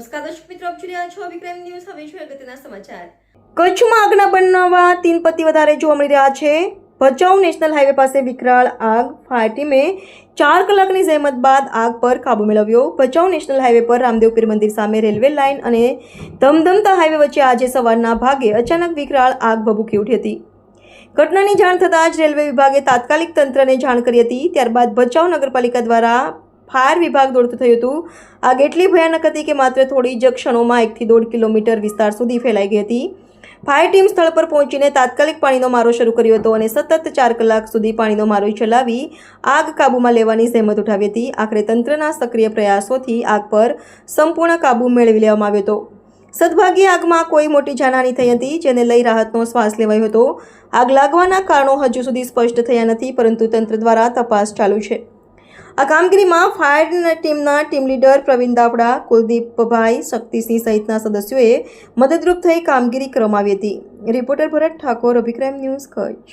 નમસ્કાર દર્શક મિત્રો, આપ જોઈ રહ્યા છો વિક્રમ ન્યૂઝ. હવે જોઈએ અગત્યના સમાચાર. કચ્છમાં આગના બનાવવા તીન પતિ વધારે જોવા મળી રહ્યા છે. ભચાઉ નેશનલ હાઈવે પાસે વિકરાળ આગ ફાયર ટીમે ચાર કલાકની જહેમત બાદ આગ પર કાબુ મેળવ્યો. ભચાઉ નેશનલ હાઈવે પર રામદેવ પીર મંદિર સામે રેલવે લાઇન અને ધમધમતા હાઈવે વચ્ચે આજે સવારના ભાગે અચાનક વિકરાળ આગ ભભૂકી ઉઠી હતી. ઘટનાની જાણ થતાં જ રેલવે વિભાગે તાત્કાલિક તંત્રને જાણ કરી હતી. ત્યારબાદ ભચાઉ નગરપાલિકા દ્વારા ફાયર વિભાગ દોડતું થયું હતું. આગ એટલી ભયાનક હતી કે માત્ર થોડી જ ક્ષણોમાં એકથી દોઢ કિલોમીટર વિસ્તાર સુધી ફેલાઈ ગઈ હતી. ફાયર ટીમ સ્થળ પર પહોંચીને તાત્કાલિક પાણીનો મારો શરૂ કર્યો હતો અને સતત ચાર કલાક સુધી પાણીનો મારો ચલાવી આગ કાબૂમાં લેવાની સહેમત ઉઠાવી હતી. આખરે તંત્રના સક્રિય પ્રયાસોથી આગ પર સંપૂર્ણ કાબૂ મેળવી લેવામાં આવ્યો હતો. સદભાગ્યે આગમાં કોઈ મોટી જાનહાની થઈ હતી, જેને લઈ રાહતનો શ્વાસ લેવાયો હતો. આગ લાગવાના કારણો હજુ સુધી સ્પષ્ટ થયા નથી, પરંતુ તંત્ર દ્વારા તપાસ ચાલુ છે. આ કામગીરીમાં ફાયર ટીમના ટીમ લીડર પ્રવીણ દાવડા કુલદીપભાઈ શક્તિસિંહ સહિતના સદસ્યોએ મદદરૂપ થઈ કામગીરી કરવામાં આવી હતી. Reporter Bharat Thakor, Abhikram news Kutch.